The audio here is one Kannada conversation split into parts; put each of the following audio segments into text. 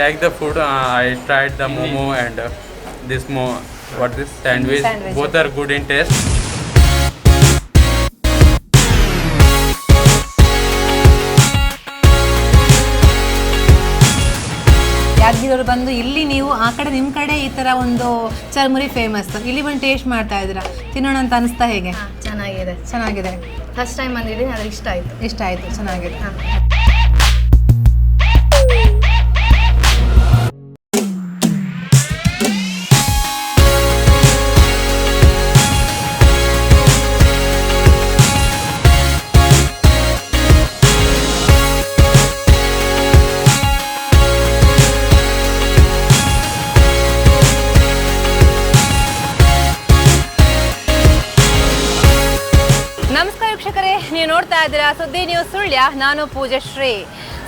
like the food. Uh, I tried the momo and uh, this mo. What this sandwich? Sandwich, Both are good in taste. ಯಾದಗಿರಿಯವರು ಬಂದು ಇಲ್ಲಿ ನೀವು ಆ ಕಡೆ ನಿಮ್ಮ ಕಡೆ ಈ ಥರ ಒಂದು ಚರ್ಮುರಿ ಫೇಮಸ್ ಇಲ್ಲಿ ಬಂದು ಟೇಸ್ಟ್ ಮಾಡ್ತಾ ಇದ್ದೀರಾ ತಿನ್ನೋಣ ಅಂತ ಅನಿಸ್ತಾ ಹೇಗೆ ಚೆನ್ನಾಗಿದೆ ಚೆನ್ನಾಗಿದೆ ಫಸ್ಟ್ ಟೈಮ್ ಬಂದಿದ್ದೀನಿ ಅದ್ರ ಇಷ್ಟ ಆಯ್ತು ಇಷ್ಟ ಆಯಿತು ಚೆನ್ನಾಗಿದೆ ಸುಳ್ಯ ನಾನು ಪೂಜಶ್ರೀ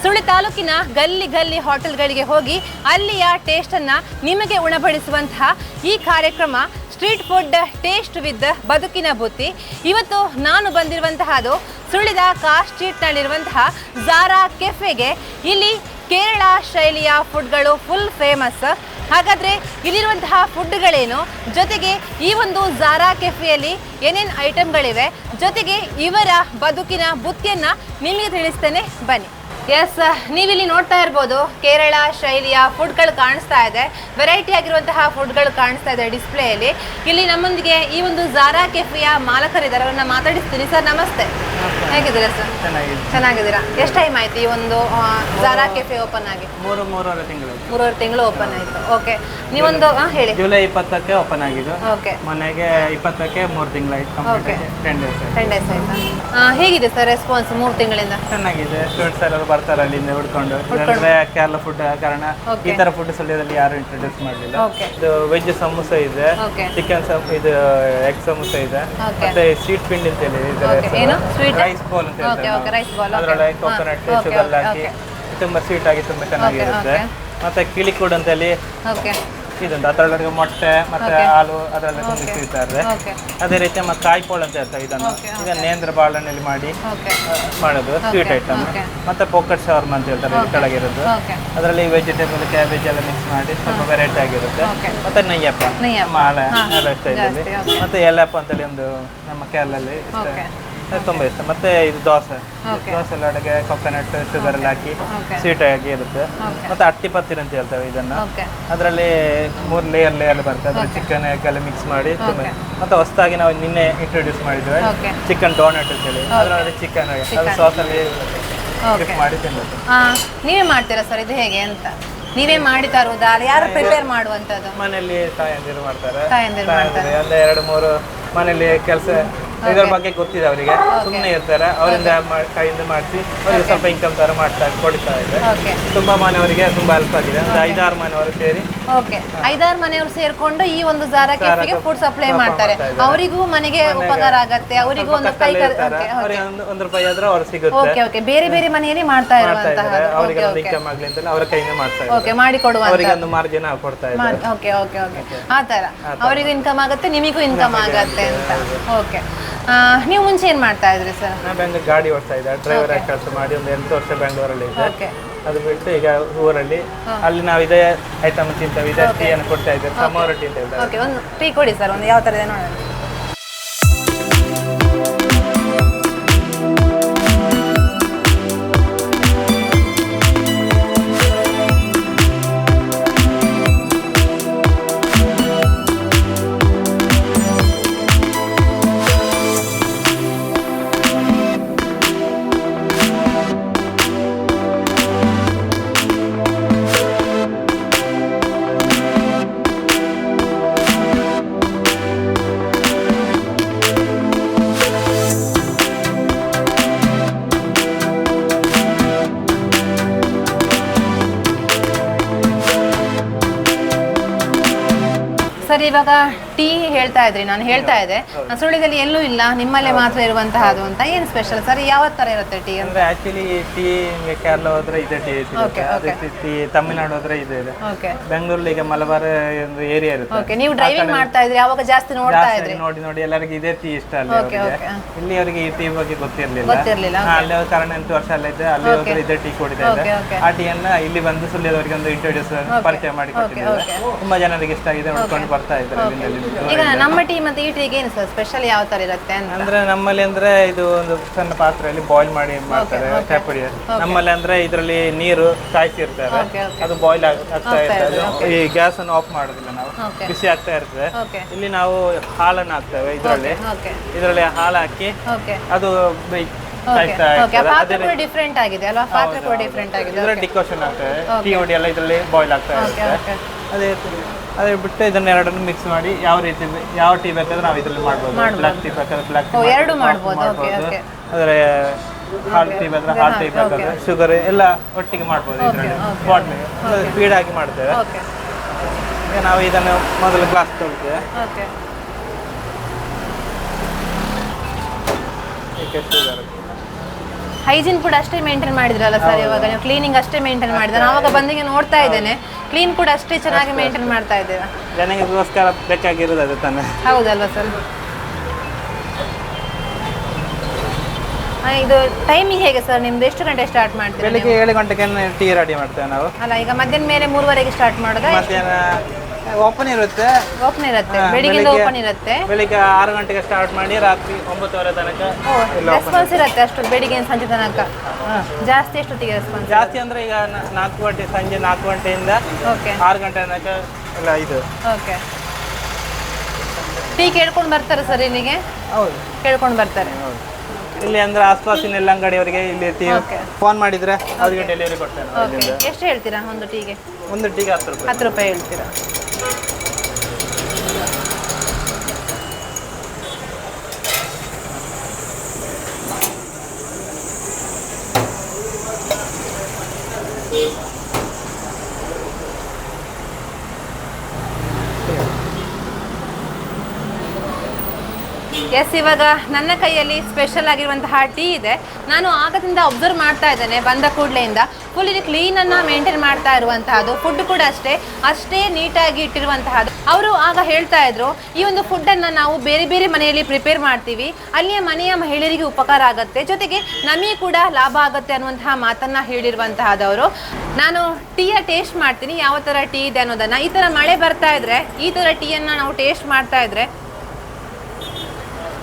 ಸುಳ್ಳಿ ತಾಲೂಕಿನ ಗಲ್ಲಿ ಗಲ್ಲಿ ಹೋಟೆಲ್ಗಳಿಗೆ ಹೋಗಿ ಅಲ್ಲಿಯ ಟೇಸ್ಟನ್ನ ನಿಮಗೆ ಉಣಬಡಿಸುವಂತಹ ಈ ಕಾರ್ಯಕ್ರಮ ಸ್ಟ್ರೀಟ್ ಫುಡ್ ಟೇಸ್ಟ್ ವಿತ್ ಬದುಕಿನ ಬುತ್ತಿ. ಇವತ್ತು ನಾನು ಬಂದಿರುವಂತಹದು ಕಾ ಸ್ಟ್ರೀಟ್ ಸ್ಟ್ರೀಟ್ನಲ್ಲಿರುವಂತಹ ಝಾರಾ ಕೆಫೆಗೆ ಇಲ್ಲಿ ಕೇರಳ ಶೈಲಿಯ ಫುಡ್ಗಳು ಫುಲ್ ಫೇಮಸ್ ಹಾಗಾದ್ರೆ ಇಲ್ಲಿರುವಂತಹ ಫುಡ್ಗಳೇನು? ಜೊತೆಗೆ ಈ ಒಂದು ಝಾರಾ ಕೆಫೆಯಲ್ಲಿ ಏನೇನು ಐಟಮ್ಗಳಿವೆ ಜೊತೆಗೆ ಇವರ ಬದುಕಿನ ಬುತ್ತಿಯನ್ನ ನಿಮಗೆ ತಿಳಿಸ್ತೇನೆ. ಬನ್ನಿ. ಎಸ್ ನೀವಿಲ್ಲಿ ನೋಡ್ತಾ ಇರ್ಬೋದು ಕೇರಳ ಶೈಲಿಯ ಫುಡ್ಗಳು ಕಾಣಿಸ್ತಾ ಇದೆ. ವೆರೈಟಿ ಆಗಿರುವಂತಹ ಫುಡ್ಗಳು ಕಾಣಿಸ್ತಾ ಇದೆ ಡಿಸ್ಪ್ಲೇಯಲ್ಲಿ. ಇಲ್ಲಿ ನಮ್ಮೊಂದಿಗೆ ಈ ಒಂದು ಝಾರಾ ಕೆಫೆಯ ಮಾಲಕರಿದ್ದಾರೆ ಅವರನ್ನ ಮಾತಾಡಿಸ್ತೀನಿ ಸರ್ ನಮಸ್ತೆ. ಹೇಗಿದ್ದೀರಾ ಸರ್ ಚೆನ್ನಾಗಿದೆ ಚೆನ್ನಾಗಿದ್ದೀರಾ? ಎಷ್ಟು ಟೈಮ್ ಆಯ್ತು ಈ ಒಂದು ಜಾರಾ ಝಾರಾ ಕೆಫೆ ಓಪನ್ ಆಗಿ? ಮೂರು ಮೂರುವರೆ ತಿಂಗಳು ಮೂರುವರೆ ತಿಂಗಳು ಓಪನ್ ಆಯ್ತು. ಓಕೆ ನೀವೊಂದು ಹೇಳಿ. ಜುಲೈ ಇಪ್ಪತ್ತಕ್ಕೆ ಓಪನ್ ಆಗಿದ್ದು. ಓಕೆ ಮನೆಗೆ ಇಪ್ಪತ್ತಕ್ಕೆ ಮೂರು ತಿಂಗಳು ಆಯ್ತು. Complete ten days ten days ಆಯ್ತಾ. ಹೇಗಿದೆ ಸರ್ ರೆಸ್ಪಾನ್ಸ್ ಮೂರು ತಿಂಗಳಿಂದ? ಚೆನ್ನಾಗಿದೆ. ಸ್ಟೂಡೆಂಟ್ಸ್ ಎಲ್ಲರೂ ಬರ್ತಾರೆ ಅಲ್ಲಿ ಹುಡ್ಕೊಂಡು. ಅಂದ್ರೆ ಕೇರಳ ಫುಡ್ ಕಾರಣ ಈ ತರ ಫುಡ್ ಸುಳ್ಯದಲ್ಲಿ ಯಾರು ಇಂಟ್ರೊಡ್ಯೂಸ್ ಮಾಡಲಿಲ್ಲ. ಇದು ವೆಜ್ ಸಮೋಸ ಇದೆ ಚಿಕನ್ ಸಮ ಇದು ಎಗ್ ಸಮೋಸ ಇದೆ. ಮತ್ತೆ ಸ್ವೀಟ್ ಪಿಂಡಿ ಅಂತ ಹೇಳಿ? ರೈಸ್ ಬಾಲ್ ಅಂತ ಹೇಳ್ತಾರೆ. ಅದರೊಳಗೆ ಕೋಕೋನಟ್ ಶುಗರ್ ಹಾಕಿ. ತುಂಬಾ ಸ್ವೀಟ್ ಆಗಿ ತುಂಬಾ ಚೆನ್ನಾಗಿರುತ್ತೆ. ಮತ್ತೆ ಮತ್ತೆ ಕಿಳಿಕೂಡ್ ಅಂತ ಹೇಳಿ ಇದೊಂದು ಅದರೊಳಗೆ ಮೊಟ್ಟೆ ಮತ್ತೆ. ಹಾಲು Okay. ತುಂಬಿಸಿರ್ತಾರೆ ಓಕೆ ಅದೇ ರೀತಿ ಮತ್ತೆ ಕಾಯಿಪೋಳ ಅಂತ ಹೇಳ್ತಾರೆ ಇದನ್ನು ಇದನ್ನ ನೇಂದ್ರ ಬಾಳೆಣ್ಣೆಯಲ್ಲಿ ಮಾಡಿ ಮಾಡೋದು ಸ್ವೀಟ್ ಐಟಮ್. ಮತ್ತೆ ಪೋಕಟ್ ಶವರ್ಮ ಅಂತ ಹೇಳ್ತಾರೆ ಇದು. ಕೆಳಗಿರೋದು ಅದರಲ್ಲಿ ವೆಜಿಟೇಬಲ್ ಕ್ಯಾಬೇಜ್ ಎಲ್ಲ ಮಿಕ್ಸ್ ಮಾಡಿ ಸ್ವಲ್ಪ ವೆರೈಟಿ ಆಗಿರುತ್ತೆ. ಮತ್ತೆ ನೆಯ್ಯಪ್ಪ. ನಮ್ಮ ಹಳೆ ಸ್ಟೈಲಲ್ಲಿ okay. ಮತ್ತೆ ಎಲ್ಲಪ್ಪ ಅಂತೇಳಿ ಒಂದು ನಮ್ಮ ಕೇರಳಲ್ಲಿ ತುಂಬಾ ಇಷ್ಟ. ಮತ್ತೆ ಇದು ದೋಸೆ. ದೋಸೆ ಎಲ್ಲ ಒಳಗೆ ಕೊಕೊನಟ್ ಶುಗರ್ ಎಲ್ಲ ಹಾಕಿ. ಸ್ವೀಟ್ ಆಗಿ ಇರುತ್ತೆ. ಮತ್ತೆ ಅಟ್ಟಿ ಪತ್ತಿರ್ ಅಂತ ಹೇಳ್ತೇವೆ ಇದನ್ನ. ಅದರಲ್ಲಿ ಮೂರು ಲೇಯರ್ ಲೇಯರ್ ಬರುತ್ತೆ. ಅದ್ರ ಚಿಕನ್ ಎಲ್ಲ ಮಿಕ್ಸ್ ಮಾಡಿ ತುಂಬ. ಮತ್ತೆ ಹೊಸದಾಗಿ ನಾವು ನಿನ್ನೆ ಇಂಟ್ರೊಡ್ಯೂಸ್ ಮಾಡಿದ್ವಿ. ಚಿಕನ್ ಡೋನಟ್ ಅಂತ ಹೇಳಿ ಅದರಲ್ಲಿ ಚಿಕನ್ ಅದು ಸಾಸ್ ಸಾಸಲ್ಲಿ ಮಾಡಿ ತಿನ್ನಬೇಕು ನೀವೇ ಮಾಡ್ತೀರಾ ಸರ್ ಇದು ಹೇಗೆ ಅಂತ? ನೀವೇ ಮಾಡಿ ತರುವುದಾ? ಯಾರು ಪ್ರಿಪೇರ್ ಮಾಡುವಂತದ್ದು? ಮನೆಯಲ್ಲಿ ತಾಯಂದಿರು ಮಾಡ್ತಾರೆ. ತಾಯಂದಿರು ಮಾಡ್ತಾರೆ. ಅಂದ್ರೆ ಎರಡು ಮೂರು ಮನೆಯಲ್ಲಿ ಕೆಲಸ ಇದ್ರ ಬಗ್ಗೆ ಗೊತ್ತಿದೆ ಅವರಿಗೆ. ಸುಮ್ಮನೆ ಇರ್ತಾರೆ. ಅವರಿಂದ ಕೈಯಿಂದ ಮಾಡಿಸಿ ಅವರಿಗೆ ಸ್ವಲ್ಪ ಇನ್ಕಮ್ ತರ ಮಾಡ್ತಾ ಕೊಡ್ತಾ ಇದೆ ತುಂಬಾ ಮನೆಯವರಿಗೆ ತುಂಬಾ ಹೆಲ್ಪ್ ಆಗಿದೆ. ಒಂದು ಐದಾರು ಮನೆಯವರು ಸೇರಿ. ಓಕೆ ಐದಾರು ಮನೆಯವರು ಸೇರ್ಕೊಂಡು ಈ ಒಂದು ಜಾರಕ್ಕೆ ಕೆಫೆಗೆ ಫುಡ್ ಸಪ್ಲೈ ಮಾಡ್ತಾರೆ. ಮಾಡ್ತಾ ಅವರಿಗೂ ಮನೆಗೆ ಉಪಕಾರ ಆಗತ್ತೆ. ಅವರಿಗೂ ಒಂದು ಕೈ ಒಂದು ರೂಪಾಯಿ ಆದ್ರೆ ಅವ್ರು ಸಿಗುತ್ತೆ. ಓಕೆ ಓಕೆ ಬೇರೆ ಬೇರೆ ಮನೆಯಲ್ಲಿ ಮಾಡ್ತಾ ಇರುವಂತಹ ಅವರಿಗೆ ಒಂದು ಇನ್ಕಮ್ ಆಗ್ಲಿ ಅಂತ ಅವರ ಕೈಯಿಂದ ಮಾಡ್ತಾ ಇದ್ದಾರೆ. ಓಕೆ ಮಾಡಿ ಕೊಡುವ ಅವರಿಗೆ ಒಂದು ಮಾರ್ಜಿನ್ ಕೊಡ್ತಾ ಇದ್ದಾರೆ ಓಕೆ ಓಕೆ ಓಕೆ ಆ ತರ ಅವರಿಗೂ ಇನ್ಕಮ್ ಆಗುತ್ತೆ ನಿಮಗೂ ಇನ್ಕಮ್ ಆಗತ್ತೆ ಅಂತ. ಓಕೆ ನೀವು ಮುಂಚೆ ಏನ್ ಮಾಡ್ತಾ ಇದ್ರಿ ಸರ್? ನಾನು ಬೆಂಗಳೂರು ಗಾಡಿ ಓಡಿಸ್ತಾ ಇದ್ದೆ. ಡ್ರೈವರ್ ಆಗಿ ಕೆಲಸ ಮಾಡಿ ಒಂದು ಎಂಟು ವರ್ಷ ಬೆಂಗಳೂರಲ್ಲಿ ಇದ್ದೆ. ಅದು ಬಿಟ್ಟು ಈಗ ಊರಲ್ಲಿ ಅಲ್ಲಿ ನಾವು ಇದೇ ಐಟಮ್ ತಿಂತೇವೆ. ಇದೇ ಟೀಯನ್ನು ಕೊಡ್ತಾ ಇದ್ದೇವೆ ಸಮೋರ ಟೀ ಅಂತ ಹೇಳ್ತಾರೆ. ಓಕೆ ಒಂದು ಟೀ ಕೊಡಿ ಸರ್ ಒಂದು ಯಾವ ಥರ ಇದೆ ನೋಡೋಣ. ಸರ್ ಇವಾಗ ಟೀ ಹೇಳ್ತಾ ಇದ್ರಿ ನಾನು ಹೇಳ್ತಾ ಇದ್ದೆ. ಸುಳ್ಳಿದಲ್ಲಿ ಎಲ್ಲೂ ಇಲ್ಲ ನಿಮ್ಮಲ್ಲೇ ಮಾತ್ರ ಇರುವಂತಹ ಅದು ಅಂತ ಏನು ಸ್ಪೆಷಲ್ ಸರ್ ಯಾವ ತರ ಇರುತ್ತೆ ಟೀ ಅಂತ? ಅಂದ್ರೆ ಆಕ್ಚುಲಿ ಟೀ ಹಿಂಗೆ ಕೇರಳ ಹೋದ್ರೆ ಇದೆ ಟೀ ಇದೆ ತಮಿಳುನಾಡು ಟೀ ತಮಿಳ್ನಾಡು ಹೋದ್ರೆ ಇದು ಇದೆ. ಓಕೆ ಬೆಂಗಳೂರಲ್ಲಿ ಈಗ ಮಲಬಾರ್ ಒಂದು ಏರಿಯಾ ಇರುತ್ತೆ. ಓಕೆ ನೀವು ಡ್ರೈವಿಂಗ್ ಮಾಡ್ತಾ ಇದ್ರಿ ಅವಾಗ ಜಾಸ್ತಿ ನೋಡ್ತಾ ಜಾಸ್ತಿ ಇದ್ರಿ? ನೋಡಿ ನೋಡಿ ಎಲ್ಲರಿಗೂ ಇದೇ ಟೀ ಇಷ್ಟ ಅಲ್ಲಿ ಇಲ್ಲಿ ಅವರಿಗೆ. ಈ ಟೀ ಬಗ್ಗೆ ಗೊತ್ತಿರ್ಲಿಲ್ಲ. ಗೊತ್ತಿರ್ಲಿಲ್ಲ, ಹಾ, ಅಲ್ಲಿ ಕಾರಣ ಎಂಟು ವರ್ಷ ಅಲ್ಲ ಇದ್ದೆ ಅಲ್ಲಿ ಹೋದ್ರೆ ಇದೆ ಟೀ ಕೊಡಿದೆ ಇದ್ದೆ. Okay, ಅನ್ನ ಆ ಟೀಯನ್ನ ಇಲ್ಲಿ ಬಂದು ಸುಳ್ಳಿಯವರಿಗೆ ಒಂದು ಇಂಟ್ರೊಡ್ಯೂಸ್ ಪರಿಚಯ ಮಾಡಿ ಕೊಟ್ಟಿದ್ದೇವೆ. ತುಂಬಾ ಜನರಿಗೆ ಇಷ್ಟ ಆಗಿದೆ ನೋಡ್ಕೊಂಡು ಬರ್ತಾ ಇದ್ದಾರೆ. ಈಗ ನಮ್ಮ ಟೀ ಮತ್ತೆ ಈ ಟೀಗೆ ಏನು ಸರ್ ಸ್ಪೆಷಲ್ ಯಾವ ತರ ಇರುತ್ತೆ ಅಂತ? ಅಂದ್ರೆ ನಮ್ಮಲ್ಲಿ ಅಂದ್ರೆ ಇದು ಒಂದು ಸಣ್ಣ ಪಾತ್ರೆಯಲ್ಲಿ ಬಾಯ್ಲ್ ಮಾಡಿ ಮಾಡ್ತಾರೆ ಚಾಪುಡಿ ನಮ್ಮಲ್ಲಿ ಅಂದ್ರೆ ಇದರಲ್ಲಿ ನೀರು ಕಾಯ್ಸಿರ್ತಾರೆ. ಅದು ಬಾಯ್ಲ್ ಆಗ್ತಾ ಇರ್ತದೆ. ಈ ಗ್ಯಾಸ್ ಅನ್ನು ಆಫ್ ಮಾಡೋದಿಲ್ಲ ನಾವು. ಬಿಸಿ ಆಗ್ತಾ ಇರ್ತದೆ. ಇಲ್ಲಿ ನಾವು ಹಾಲನ್ನು ಹಾಕ್ತೇವೆ ಇದರಲ್ಲಿ. ಇದರಲ್ಲಿ ಹಾಲು ಹಾಕಿ ಅದು ಡಿಫ್ರೆಂಟ್ ಆಗಿದೆ ಅಲ್ವಾ? ಪಾತ್ರೆ ಕೂಡ ಡಿಫ್ರೆಂಟ್ ಆಗಿದೆ. ಡಿಕೋಷನ್ ಆಗ್ತದೆ. ಟೀ ಎಲ್ಲ ಇದರಲ್ಲಿ ಬಾಯ್ಲ್ ಆಗ್ತಾ ಇರುತ್ತೆ. ಅದೇ ಅದೇ ಬಿಟ್ಟು ಇದನ್ನ ಎರಡನ್ನು ಮಿಕ್ಸ್ ಮಾಡಿ ಯಾವ ರೀತಿ ಯಾವ ಟೀ ಬೇಕಾದ್ರೆ ನಾವು ಇದರಲ್ಲಿ ಮಾಡ್ಬೋದು. ಬ್ಲಾಕ್ ಟೀ ಬೇಕಾದ್ರೆ ಬ್ಲಾಕ್ ಟೀ ಎರಡು ಮಾಡ್ಬೋದು, ಓಕೆ ಓಕೆ ಆದರೆ ಹಾಲ್ ಟೀ ಬೇಕಾದ್ರೆ ಹಾಲ್ ಟೀ ಬೇಕಾದ್ರೆ ಶುಗರ್ ಎಲ್ಲ ಒಟ್ಟಿಗೆ ಮಾಡ್ಬೋದು ಇದರಲ್ಲಿ. ಬಾಟ್ಲಿ ಸ್ಪೀಡ್ ಆಗಿ ಮಾಡ್ತೇವೆ. ಓಕೆ ಈಗ ನಾವು ಇದನ್ನು ಮೊದಲು ಗ್ಲಾಸ್ ತೊಳ್ತೇವೆ. ಶುಗರ್ ಹೈಜೀನ್ ಕೂಡ ಅಷ್ಟೇ ಮೇಂಟೈನ್ ಮಾಡಿದ್ರಲ್ಲ ಸರ್ ಇವಾಗ? ನೀವು ಕ್ಲೀನಿಂಗ್ ಅಷ್ಟೇ ಮೇಂಟೈನ್ ಮಾಡಿದ್ರೆ? ನಾನು ಅವಾಗ ಬಂದಿಗೆ ನೋಡ್ತಾ ಇದ್ದೇನೆ. ಕ್ಲೀನ್ ಕೂಡ ಅಷ್ಟೇ ಚೆನ್ನಾಗಿ ಮೇಂಟೈನ್ ಮಾಡ್ತಾ ಇದ್ದೀರಾ ಜನಗಳಿಗೋಸ್ಕರ ಬೇಕಾಗಿರೋದು ಅದು ತಾನೆ. ಹೌದಲ್ವಾ ಸರ್ ಇದು ಟೈಮಿಂಗ್ ಹೇಗೆ ಸರ್ ನಿಮ್ದು ಎಷ್ಟು ಗಂಟೆ ಸ್ಟಾರ್ಟ್ ಮಾಡ್ತೀರಾ ನೀವು? ಬೆಳಿಗ್ಗೆ ಏಳು ಗಂಟೆಗೆ ಟೀ ರೆಡಿ ಮಾಡ್ತೇವೆ ನಾವು. ಅಲ್ಲ ಈಗ ಮಧ್ಯಾಹ್ನ ಮೇಲೆ ಮೂರುವರೆಗೆ ಸ್ಟಾರ್ಟ್ ಮಾಡೋದಾ? ಮಧ್ಯಾಹ್ನ ಓಪನ್ ಇರುತ್ತೆ. ಓಪನ್ ಇರುತ್ತೆ. ಬೆಳಿಗ್ಗೆ- ಓಪನ್ ಇರುತ್ತೆ. ಬೆಳಿಗ್ಗೆ ಆರು ಗಂಟೆಗೆ ಸ್ಟಾರ್ಟ್ ಮಾಡಿ ರಾತ್ರಿ ಒಂಬತ್ತುವರೆ ತನಕ ರೆಸ್ಪಾನ್ಸ್ ಇರುತ್ತೆ ಅಷ್ಟು ಬೆಳಿಗ್ಗೆ ಸಂಜೆ ತನಕ. ಜಾಸ್ತಿ ಎಷ್ಟೊತ್ತಿಗೆ ರೆಸ್ಪಾನ್ಸ್ ಜಾಸ್ತಿ ಅಂದ್ರೆ ಈಗ ನಾಲ್ಕು ಗಂಟೆ ಸಂಜೆ ನಾಲ್ಕು ಗಂಟೆಯಿಂದ ಓಕೆ ಆರು ಗಂಟೆ ತನಕ ಎಲ್ಲ ಇದು. ಓಕೆ ಟೀ ಕೇಳ್ಕೊಂಡು ಬರ್ತಾರೆ ಸರ್ ಇಲ್ಲಿಗೆ? ಹೌದು. ಕೇಳ್ಕೊಂಡು ಬರ್ತಾರೆ. ಇಲ್ಲಿ ಅಂದ್ರೆ ಆಸ್ಪಾಸಿನ ಎಲ್ಲ ಅಂಗಡಿಯವರಿಗೆ ಇಲ್ಲಿ ಟೀ ಫೋನ್ ಮಾಡಿದ್ರೆ ಅವರಿಗೆ ಡೆಲಿವರಿ ಕೊಡ್ತಾರೆ. ಎಷ್ಟು ಹೇಳ್ತೀರಾ ಒಂದು ಟೀಗೆ ಒಂದು ಟೀಗೆ ಹತ್ತು ರೂಪಾಯಿ. ಹತ್ತು ರೂಪಾಯಿ ಹೇಳ್ತೀರಾ? ಎಸ್, ಇವಾಗ ನನ್ನ ಕೈಯಲ್ಲಿ ಸ್ಪೆಷಲ್ ಆಗಿರುವಂತಹ ಟೀ ಇದೆ. ನಾನು ಆಗದಿಂದ ಅಬ್ಸರ್ವ್ ಮಾಡ್ತಾ ಇದ್ದೇನೆ, ಬಂದ ಕೂಡಲೆಯಿಂದ. ಫುಲ್ ಇದು ಕ್ಲೀನನ್ನು ಮೇಂಟೈನ್ ಮಾಡ್ತಾ ಇರುವಂತಹದ್ದು ಫುಡ್ ಕೂಡ ಅಷ್ಟೇ ಅಷ್ಟೇ ನೀಟಾಗಿ ಇಟ್ಟಿರುವಂತಹದ್ದು. ಅವರು ಆಗ ಹೇಳ್ತಾ ಇದ್ರು, ಈ ಒಂದು ಫುಡ್ಡನ್ನು ನಾವು ಬೇರೆ ಬೇರೆ ಮನೆಯಲ್ಲಿ ಪ್ರಿಪೇರ್ ಮಾಡ್ತೀವಿ. ಅಲ್ಲಿಯ ಮನೆಯ ಮಹಿಳೆಯರಿಗೆ ಉಪಕಾರ ಆಗುತ್ತೆ, ಜೊತೆಗೆ ನಮಗೆ ಕೂಡ ಲಾಭ ಆಗುತ್ತೆ ಅನ್ನುವಂತಹ ಮಾತನ್ನ ಹೇಳಿರುವಂತಹದವರು ನಾನು ಟೀಯ ಟೇಸ್ಟ್ ಮಾಡ್ತೀನಿ, ಯಾವ ಥರ ಟೀ ಇದೆ ಅನ್ನೋದನ್ನ. ಈ ಥರ ಮಳೆ ಬರ್ತಾ ಇದ್ರೆ, ಈ ಥರ ಟೀಯನ್ನು ನಾವು ಟೇಸ್ಟ್ ಮಾಡ್ತಾ ಇದ್ರೆ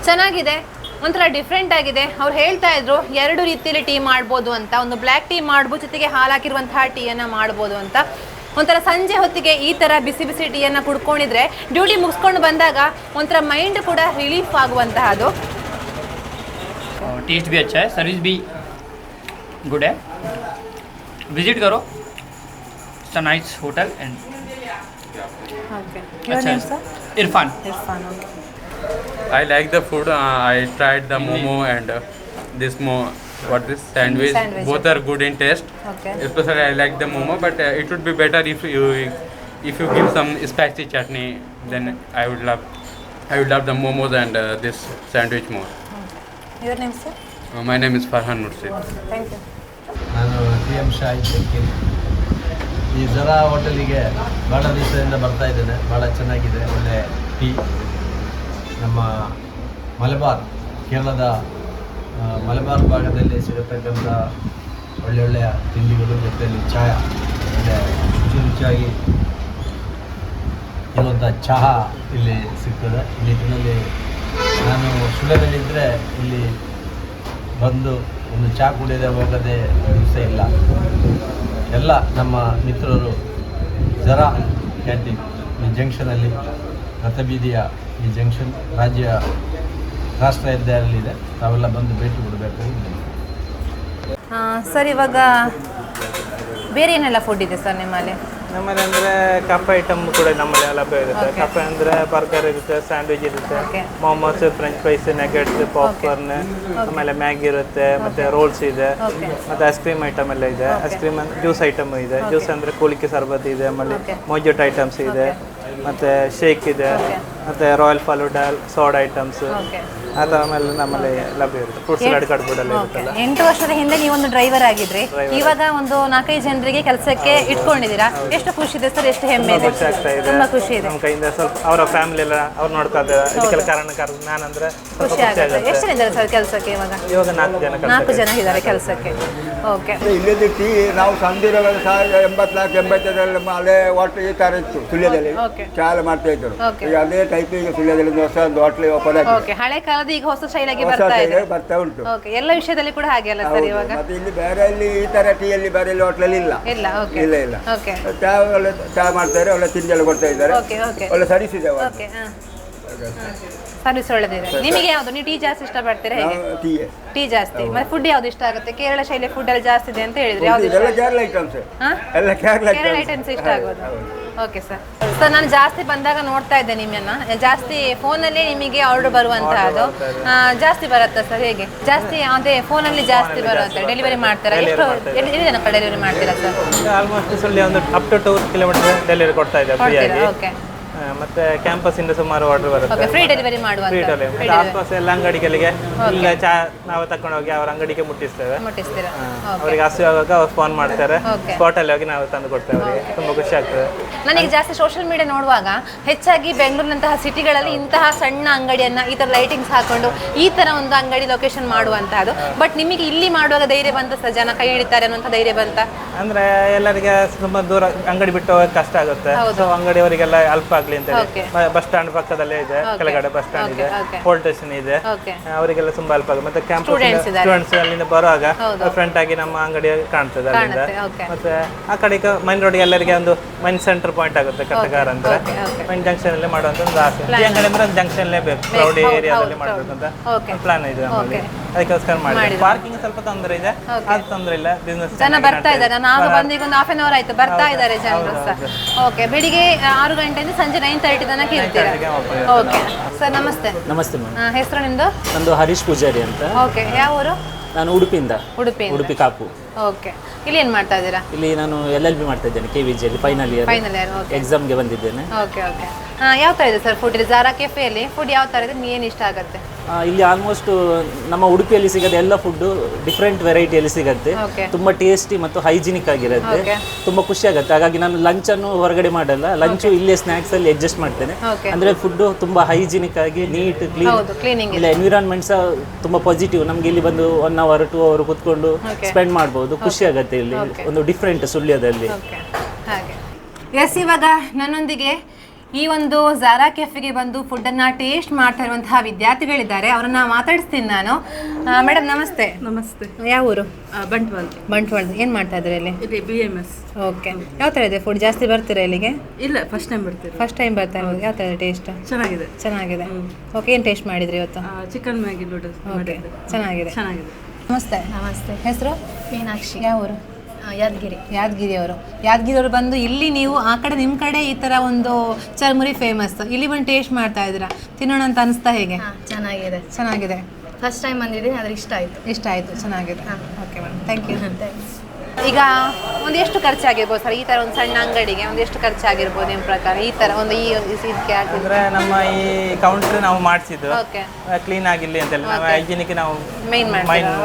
ಚೆನ್ನಾಗಿದೆ ಒಂಥರ ಡಿಫ್ರೆಂಟ್ ಆಗಿದೆ ಅವ್ರು ಹೇಳ್ತಾ ಇದ್ರು ಎರಡು ರೀತಿಯಲ್ಲಿ ಟೀ ಮಾಡ್ಬೋದು ಅಂತ ಒಂದು ಬ್ಲ್ಯಾಕ್ ಟೀ ಮಾಡ್ಬೋದು ಜೊತೆಗೆ ಹಾಲು ಹಾಕಿರುವಂತಹ ಟೀಯನ್ನು ಮಾಡ್ಬೋದು ಅಂತ ಒಂಥರ ಸಂಜೆ ಹೊತ್ತಿಗೆ ಈ ಥರ ಬಿಸಿ ಬಿಸಿ ಟೀಯನ್ನು ಕುಡ್ಕೊಂಡಿದ್ರೆ ಡ್ಯೂಟಿ ಮುಗಿಸ್ಕೊಂಡು ಬಂದಾಗ ಒಂಥರ ಮೈಂಡ್ ಕೂಡ ರಿಲೀಫ್ ಆಗುವಂತಹದ್ದು और टेस्ट भी अच्छा है सर्विस भी गुड है विजिट करो it's a nice hotel and अच्छा है Irfan I like the food. Uh, I tried the momo and uh, this mo what this sandwich. Sandwich. Both are good in taste. Okay. Especially I like the momo, but uh, it would be better if you if you give some spicy chutney. Then I would love I would love the momos and uh, this sandwich more. Your name sir? Uh, my name is Farhan Mursid. Thank you ನಾನು ಟಿ ಎಂ ಶಾಹಿದ್ ಶಕೀಲ್ ಈ ಜರಾ ಹೋಟೆಲಿಗೆ ಭಾಳ ದಿವಸದಿಂದ ಬರ್ತಾ ಇದ್ದೇನೆ ಭಾಳ ಚೆನ್ನಾಗಿದೆ ಒಳ್ಳೆ ಟೀ ನಮ್ಮ ಮಲಬಾರ್, ಕೇರಳದ ಮಲಬಾರ್ ಭಾಗದಲ್ಲಿ ಸಿಗತಕ್ಕಂಥ ಒಳ್ಳೊಳ್ಳೆಯ ತಿಂಡಿಗಳು ಜೊತೆಯಲ್ಲಿ ಚಾಯ ಒಳ್ಳೆ ರುಚಿ ರುಚಿಯಾಗಿ ಇರುವಂಥ ಚಹಾ ಇಲ್ಲಿ ಸಿಗ್ತದೆ. ಈ ನಿಟ್ಟಿನಲ್ಲಿ ನಾನು ಸುಳ್ಯದಲ್ಲಿದ್ದರೆ ಇಲ್ಲಿ ಬಂದು ಒಂದು ಚಹಾ ಕುಡಿಯದೆ ಹೋಗದೆ ದಿವಸ ಇಲ್ಲ. ಎಲ್ಲ ನಮ್ಮ ಮಿತ್ರರು ಜರಾ ಕ್ಯಾಂಟೀನ್ ಜಂಕ್ಷನಲ್ಲಿ ರಥಬೀದಿಯ ಈ ಜಂಕ್ಷನ್ ರಾಜ್ಯ ರಾಷ್ಟ್ರ ಹೆದ್ದಾರಿಯಲ್ಲಿದೆ ತಾವೆಲ್ಲ ಬಂದು ಭೇಟಿ ಕೊಡಬೇಕು ಸರ್ ಇವಾಗ ಬೇರೆ ಏನೆಲ್ಲ ಫುಡ್ ಇದೆ ಸರ್ ನಿಮ್ಮಲ್ಲಿ? ನಮ್ಮಲ್ಲಿ ಅಂದರೆ ಕಪ್ ಐಟಮ್ ಕೂಡ ನಮ್ಮಲ್ಲಿ ಲಭ್ಯ ಇರುತ್ತೆ Okay. ಅಂದರೆ ಅಂದ್ರೆ ಬರ್ಗರ್ ಇರುತ್ತೆ ಸ್ಯಾಂಡ್ವಿಚ್ ಇರುತ್ತೆ. Momos French fries nuggets popcorn ಆಮೇಲೆ ಮ್ಯಾಗಿ ಇರುತ್ತೆ ಮತ್ತೆ ರೋಲ್ಸ್ ಇದೆ. ಮತ್ತು ಮತ್ತೆ ಐಸ್ ಕ್ರೀಮ್ ಐಟಮ್ ಎಲ್ಲ ಇದೆ. ಐಸ್ ಕ್ರೀಮ್ ಜ್ಯೂಸ್ ಐಟಮ್ ಇದೆ. ಜ್ಯೂಸ್ ಅಂದ್ರೆ ಕೂಲಿಕೆ ಸರ್ಬತ್ ಇದೆ ಆಮೇಲೆ ಮೊಜೋಟ್ ಐಟಮ್ಸ್ ಇದೆ. ಮತ್ತೆ ಶೇಕ್ ಇದೆ. ಮತ್ತೆ royal falooda soda items okay ಆ ಥರ ಎಲ್ಲ ನಮ್ಮಲ್ಲಿ ಲಭ್ಯ ಇರುತ್ತೆ. ಫ್ರೂಟ್ಸ್ ಗಾಡಿ ಕಡ್ಬೋರ್ಡ್ ಎಲ್ಲ ಓಕೆ ಇರುತ್ತಲ್ಲ. ಎಂಟು ವರ್ಷದ ಹಿಂದೆ ನೀವೊಂದು ಡ್ರೈವರ್ ಆಗಿದ್ರಿ. ಇವಾಗ ಒಂದು ನಾಲ್ಕೈದು ಜನರಿಗೆ ಕೆಲಸಕ್ಕೆ ಇಟ್ಕೊಂಡಿದ್ದೀರಾ? ಎಷ್ಟು ಖುಷಿ ಇದೆ ಸರ್? ಎಷ್ಟು ಹೆಮ್ಮೆ ಇದೆ? ಖುಷಿ ಆಗ್ತಾ ಇದೆ. ತುಂಬಾ ಖುಷಿ ಇದೆ. ನಮ್ಮ ಕೈಯಿಂದ ಸ್ವಲ್ಪ ಅವರ ಫ್ಯಾಮಿಲಿ ಎಲ್ಲ ಅವ್ರು ನೋಡ್ಕೊಳ್ತಾರೆ ಇದಕ್ಕೆಲ್ಲ ಕಾರಣಕಾರ ನಾನಂದ್ರೆ ಸ್ವಲ್ಪ ಖುಷಿ ಆಗುತ್ತೆ. ಎಷ್ಟು ಜನ ಇದ್ದಾರೆ ಸರ್ ಕೆಲಸಕ್ಕೆ ಇವಾಗ? ಇವಾಗ ನಾಲ್ಕು ಜನ ನಾಲ್ಕು ಜನ ಇದ್ದಾರೆ ಕೆಲಸಕ್ಕೆ. ಓಕೆ ಇಲ್ಲದ ಟೀ ನಾವು ಸಂದಿರಗಳು ಸಾವಿರದ ಎಂಬತ್ನಾಲ್ಕು ಎಂಬತ್ತರಲ್ಲಿ ಅದೇ ಹೋಟ್ಲ್ ಈ ಥರ ಇತ್ತು ಸುಳ್ಯದಲ್ಲಿ. Okay. ಚಾಲ ಮಾಡ್ತಾ ಇದ್ರು Okay. ಈಗ ಅದೇ ಟೈಪ್ ಈಗ ಸುಳ್ಯದಲ್ಲಿ ಒಂದು ಹೊಸ ಒಂದು ಹೋಟ್ಲ್ ಓಪನ್ ಆಗಿದೆ. ಓಕೆ ಹಳೆ ಕಾಲದ ಈಗ ಹೊಸ ಶೈಲಿಗೆ ಬರ್ತಾ ಇದೆ. ಬರ್ತಾ ಉಂಟು. ಓಕೆ ಎಲ್ಲ ವಿಷಯದಲ್ಲಿ ಕೂಡ ಹಾಗೆ ಅಲ್ಲ ಸರ್. ಇವಾಗ? ಮತ್ತೆ ಇಲ್ಲಿ ಬೇರೆ ಇಲ್ಲಿ ಈ ತರ ಟೀ ಅಲ್ಲಿ ಬೇರೆ ಇಲ್ಲಿ ಹೋಟ್ಲಲ್ಲಿ ಇಲ್ಲ. ಇಲ್ಲ ಓಕೆ ಇಲ್ಲ ಇಲ್ಲ. ಓಕೆ ಚಾ ಒಳ್ಳೆ ಚಾ ಮಾಡ್ತಾರೆ ಒಳ್ಳೆ ತಿಂಡಿ ಎಲ್ಲ ಕೊಡ್ತಾ ಇದ್ದಾರೆ. ಓಕೆ ಓಕೆ ಒಳ್ಳೆ ಸರ್ವಿಸ್ ಇದೆ ಓಕೆ ಸರ್ವಿಸ್ ಒಳ್ಳೆದಿದೆ. ನಿಮಗೆ ಯಾವುದು? ನೀವು ಟೀ ಜಾಸ್ತಿ ಇಷ್ಟಪಡ್ತೀರಾ ಹೇಗೆ? ಟೀ. ಟೀ ಜಾಸ್ತಿ. ಮತ್ತೆ ಫುಡ್ ಯಾವ್ದು ಇಷ್ಟ ಆಗುತ್ತೆ? ಕೇರಳ ಶೈಲಿ ಫುಡ್ ಎಲ್ಲ ಜಾಸ್ತಿ ಇದೆ ಅಂತ ಹೇಳಿದ್ರೆ ಯಾವ್ದು ಇಷ್ಟ ಇದೆಲ್ಲ ಕೇರಳ ಐಟಮ್ಸ್ ಹಾ? ಎಲ್ಲ ಕೇರಳ ಐಟಮ್ಸ್ ಇಷ್ಟ ಆಗೋದು. ಓಕೆ ಸರ್ ಸರ್ ನಾನು ಜಾಸ್ತಿ ಬಂದಾಗ ನೋಡ್ತಾ ಇದ್ದೆ ನಿಮ್ಮನ್ನ. ಜಾಸ್ತಿ ಫೋನಲ್ಲಿ ನಿಮಗೆ ಆರ್ಡರ್ ಬರುವಂತಹ ಅದು. ಜಾಸ್ತಿ ಬರುತ್ತಾ ಸರ್ ಹೇಗೆ? ಜಾಸ್ತಿ ಅದೇ ಫೋನಲ್ಲಿ ಜಾಸ್ತಿ ಬರುತ್ತೆ ಡೆಲಿವರಿ ಮಾಡ್ತಾರೆ? ಎಷ್ಟು ಎಲ್ಲಿ ಎಲ್ಲಿ ಡೆಲಿವರಿ ಮಾಡ್ತೀರಾ ಸರ್? ಆಲ್ಮೋಸ್ಟ್ ಒಂದು up to two kilometre delivery ಕೊಡ್ತಾ ಇದ್ದಾರೆ ಫ್ರೀ ಆಗಿ. ಓಕೆ ಮತ್ತೆ ಕ್ಯಾಂಪಸ್ ಇಂದ ಸುಮಾರು ಆರ್ಡರ್ ಬರುತ್ತೆ okay free delivery free delivery ಮತ್ತೆ ಆಸ್ಪಾಸ್ ಎಲ್ಲ ಅಂಗಡಿಗಳಿಗೆ ಇಲ್ಲ ಚಾ ನಾವು ತಕೊಂಡು ಹೋಗಿ ಅವ್ರ ಅಂಗಡಿಗೆ ಮುಟ್ಟಿಸ್ತೇವೆ. ಮುಟ್ಟಿಸ್ತೀರಾ? ಅವರಿಗೆ ಹಸು ಆಗುವಾಗ ಅವ್ರು ಫೋನ್ ಮಾಡ್ತಾರೆ. ಸ್ಪಾಟ್ ಅಲ್ಲಿ ಹೋಗಿ ನಾವು ತಂದು ಕೊಡ್ತೇವೆ ಅವರಿಗೆ. ತುಂಬಾ ಖುಷಿ ಆಗ್ತದೆ. ನನಗೆ ಜಾಸ್ತಿ ಸೋಶಿಯಲ್ ಮೀಡಿಯಾ ನೋಡುವಾಗ ಹೆಚ್ಚಾಗಿ ಬೆಂಗಳೂರಿನಂತಹ ಸಿಟಿಗಳಲ್ಲಿ ಇಂತಹ ಸಣ್ಣ ಅಂಗಡಿಯನ್ನ ಈ ತರ ಲೈಟಿಂಗ್ಸ್ ಹಾಕೊಂಡು ಈ ತರ ಒಂದು ಅಂಗಡಿ ಲೊಕೇಶನ್ ಮಾಡುವಂತಹದ್ದು. ಬಟ್ ನಿಮಗೆ ಇಲ್ಲಿ ಮಾಡುವಾಗ ಧೈರ್ಯ ಬಂತ ಸರ್? ಜನ ಕೈ ಹಿಡಿತಾರೆ ಅನ್ನುವಂಥ ಧೈರ್ಯ ಬಂತ? ಅಂದ್ರೆ ಎಲ್ಲರಿಗೆ ತುಂಬಾ ದೂರ ಅಂಗಡಿ ಬಿಟ್ಟು ಹೋಗಕ್ಕೆ ಕಷ್ಟ ಆಗುತ್ತೆ. ಅಂಗಡಿಯವರಿಗೆಲ್ಲ ಅಲ್ಪ ಆಗ್ಲಿ ಅಂತ Okay. ಬಸ್ ಸ್ಟ್ಯಾಂಡ್ ಪಕ್ಕದಲ್ಲೇ ಇದೆ. ಕೆಳಗಡೆ ಬಸ್ ಸ್ಟ್ಯಾಂಡ್ ಇದೆ. ಪೋಲ್ ಸ್ಟೇಷನ್ ಇದೆ. ಅವರಿಗೆಲ್ಲ ತುಂಬಾ ಅಲ್ಪ ಆಗುತ್ತೆ. ಮತ್ತೆ ಕ್ಯಾಂಪಸ್. ಸ್ಟೂಡೆಂಟ್ಸ್ ಅಲ್ಲಿಂದ ಬರುವಾಗ. ಫ್ರಂಟ್ ಆಗಿ ನಮ್ಮ ಅಂಗಡಿ ಕಾಣ್ತದೆ ಅಲ್ಲಿಂದ. ಮತ್ತೆ ಆ ಕಡೆ ಮೈನ್ ರೋಡ್ ಎಲ್ಲರಿಗೆ ಒಂದು ಮೈನ್ ಸೆಂಟರ್ ಪಾಯಿಂಟ್ ಆಗುತ್ತೆ ಕಟ್ಟಗಾರ ಅಂದ್ರೆ. ಮೈನ್ ಜಂಕ್ಷನ್ ಅಲ್ಲಿ ಮಾಡುವಂತ ಒಂದು ಆಸೆ. ಈ ಅಂಗಡಿ ಅಂದ್ರೆ ಜಂಕ್ಷನ್ ಬೇಕು. ಕ್ರೌಡ್ ಏರಿಯಾದಲ್ಲಿ ಮಾಡಬೇಕು ಅಂತ. ಪ್ಲಾನ್ ಇದೆ ನಮ್ಮಲ್ಲಿ. ಅದಕ್ಕೋಸ್ಕರ ಮಾಡಿ. ಪಾರ್ಕಿಂಗ್ ಸ್ವಲ್ಪ ತೊಂದರೆ ಇದೆ. ಅದು ತೊಂದರೆ ಇಲ್ಲ. ಬಿಸ್ನೆಸ್ ಜನ ಬರ್ತಾ ಇದ್ದಾರೆ. ನಾನು ಬಂದು ಈಗ ಒಂದು ಹಾಫ್ ಅವರ್ ಆಯ್ತು. ಬರ್ತಾ ಇದ್ದಾರೆ ಜನರು ಓಕೆ ಬೆಳಿಗ್ಗೆ ಆರು ಗಂಟೆಯಿಂದ ಸಂಜೆ ನೈನ್ ತರ್ಟಿ ತನಕ ಇರ್ತೀರಾ? ಓಕೆ ಸರ್ ನಮಸ್ತೆ. ನಮಸ್ತೆ ಮ್ಯಾಮ್ ಹೆಸರು ನಿಮ್ದು? ನಂದು ಹರೀಶ್ ಪೂಜಾರಿ ಅಂತ. ಓಕೆ ಯಾವ ಊರು? ನಾನು ಉಡುಪಿಯಿಂದ. ಉಡುಪಿ ಉಡುಪಿ ಕಾಪು. ಓಕೆ ಇಲ್ಲಿ ಏನು ಮಾಡ್ತಾ ಇದ್ದೀರಾ? ಇಲ್ಲಿ ನಾನು ಎಲ್ ಎಲ್ ಬಿ ಮಾಡ್ತಾ ಇದ್ದೇನೆ ಕೆ ವಿ ಜಿಯಲ್ಲಿ final year final year okay ಎಕ್ಸಾಮ್ಗೆ ಬಂದಿದ್ದೇನೆ. ಓಕೆ ಓಕೆ ಯಾವ ಥರ ಇದೆ ಸರ್ ಫುಡ್ ಇಲ್ಲಿ? ಜಾರಾ ಕೆಫೆಯಲ್ಲಿ ಫುಡ್ ಯಾವ ಥರ ಇದೆ? ನಿಮ್ಗೆ ಏನು ಇಷ್ಟ ಆಗುತ್ತೆ? ಆ, ಇಲ್ಲಿ ಆಲ್ಮೋಸ್ಟ್ ನಮ್ಮ ಉಡುಪಿಯಲ್ಲಿ ಸಿಗದ ಎಲ್ಲ ಫುಡ್ ಡಿಫ್ರೆಂಟ್ ವೆರೈಟಿಯಲ್ಲಿ ಸಿಗುತ್ತೆ. ತುಂಬಾ ಟೇಸ್ಟಿ ಮತ್ತು ಹೈಜಿನಿಕ್ ಆಗಿರುತ್ತೆ. Okay. ತುಂಬಾ ಖುಷಿ ಆಗುತ್ತೆ. ಹಾಗಾಗಿ ನಾನು ಲಂಚ್ ಅನ್ನು ಹೊರಗಡೆ ಮಾಡಲ್ಲ. ಲಂಚ್ ಇಲ್ಲೇ ಸ್ನಾಕ್ಸ್ ಅಲ್ಲಿ ಅಡ್ಜಸ್ಟ್ ಮಾಡ್ತೇನೆ. ಅಂದ್ರೆ ಫುಡ್ ತುಂಬಾ ಹೈಜಿನಿಕ್ ಆಗಿ ನೀಟ್ ಕ್ಲೀನ್ ಹೌದು ಕ್ಲೀನಿಂಗ್ ಇಲ್ಲ ಎನ್ವಿರಾನ್ಮೆಂಟ್ ಸಹ ತುಂಬಾ ಪಾಸಿಟಿವ್ ನಮ್ಗೆ ಇಲ್ಲಿ ಬಂದು ಒನ್ ಅವರ್ ಟೂ ಅವರ್ ಕುತ್ಕೊಂಡು ಸ್ಪೆಂಡ್ ಮಾಡಬಹುದು ಖುಷಿ ಆಗುತ್ತೆ ಇಲ್ಲಿ. ಒಂದು ಡಿಫ್ರೆಂಟ್ ಸುಳ್ಯದಲ್ಲಿ. ಓಕೆ ಹಾಗೆ. ಎಸ್ ಇವಾಗ ನನ್ನೊಂದಿಗೆ ಈ ಒಂದು ಜಾರಾ ಕೆಫೆಗೆ ಬಂದು ಫುಡ್ಡನ್ನು ಟೇಸ್ಟ್ ಮಾಡ್ತಾ ಇರುವಂತಹ ವಿದ್ಯಾರ್ಥಿಗಳಿದ್ದಾರೆ. ಅವರನ್ನ ಮಾತಾಡಿಸ್ತೀನಿ ನಾನು. ಮೇಡಮ್ ನಮಸ್ತೆ. ನಮಸ್ತೆ. ಯಾವ ಊರು? ಬಂಟ್ವಾಳ ಬಂಟ್ವಾಳ ಏನು ಮಾಡ್ತಾ ಇದ್ದಾರೆ ಇಲ್ಲಿ? ಇಲ್ಲಿ ಬಿ ಎಂ ಎಸ್ ಓಕೆ ಯಾವ ಥರ ಇದೆ ಫುಡ್ ಜಾಸ್ತಿ ಬರ್ತೀರಾ ಇಲ್ಲಿಗೆ? ಇಲ್ಲ ಫಸ್ಟ್ ಟೈಮ್ ಬರ್ತೀರಾ? ಫಸ್ಟ್ ಟೈಮ್ ಬರ್ತಾ ಇರೋದು. ಯಾವ ಥರ ಇದೆ ಟೇಸ್ಟ್ ಚೆನ್ನಾಗಿದೆ. ಚೆನ್ನಾಗಿದೆ ಓಕೆ ಏನು ಟೇಸ್ಟ್ ಮಾಡಿದ್ರಿ ಇವತ್ತು? ಚಿಕನ್ ಮ್ಯಾಗಿ ನೂಡಲ್ಸ್ ಓಕೆ ಚೆನ್ನಾಗಿದೆ. ಚೆನ್ನಾಗಿದೆ. ನಮಸ್ತೆ. ನಮಸ್ತೆ. ಹೆಸರು? ಮೀನಾಕ್ಷಿ. ಯಾವ ಊರು? ಯಾದಗಿರಿ. ಯಾದಗಿರಿ ಅವರು. ಯಾದಗಿರಿ ಅವರು ಬಂದು ಇಲ್ಲಿ ನೀವು ಆ ಕಡೆ ನಿಮ್ಮ ಕಡೆ ಈ ಥರ ಒಂದು ಚರ್ಮುರಿ ಫೇಮಸ್ ಇಲ್ಲಿ ಬಂದು ಟೇಸ್ಟ್ ಮಾಡ್ತಾ ಇದ್ದೀರಾ? ತಿನ್ನೋಣ ಅಂತ ಅನಿಸ್ತಾ ಹೇಗೆ? ಹಾಂ ಚೆನ್ನಾಗಿದೆ. ಚೆನ್ನಾಗಿದೆ. ಫಸ್ಟ್ ಟೈಮ್ ಬಂದಿದ್ದೀನಿ ಆದ್ರೆ ಇಷ್ಟ ಆಯಿತು. ಇಷ್ಟ ಆಯ್ತು ಚೆನ್ನಾಗಿದೆ. Okay madam thank you thanks ಈಗ ಒಂದೆಷ್ಟು ಖರ್ಚಾಗಿರ್ಬೋದು ಸರ್ ಈ ಥರ ಒಂದು ಸಣ್ಣ ಅಂಗಡಿಗೆ ಒಂದೆಷ್ಟು ಖರ್ಚಾಗಿರ್ಬೋದು ನಿಮ್ಮ ಪ್ರಕಾರ ಈ ತರ ಒಂದು ಈ ಇದಕ್ಕೆ ಅಂದ್ರೆ ನಮ್ಮ ಈ ಕೌಂಟರ್ ನಾವು ಮಾಡಿಸಿದ್ದು. ಓಕೆ ಕ್ಲೀನ್ ಅಂತ ಹೇಳಿ. ನಾವು ಹೈಜಿನಿಕ್ ನಾವು? ಮೈನ್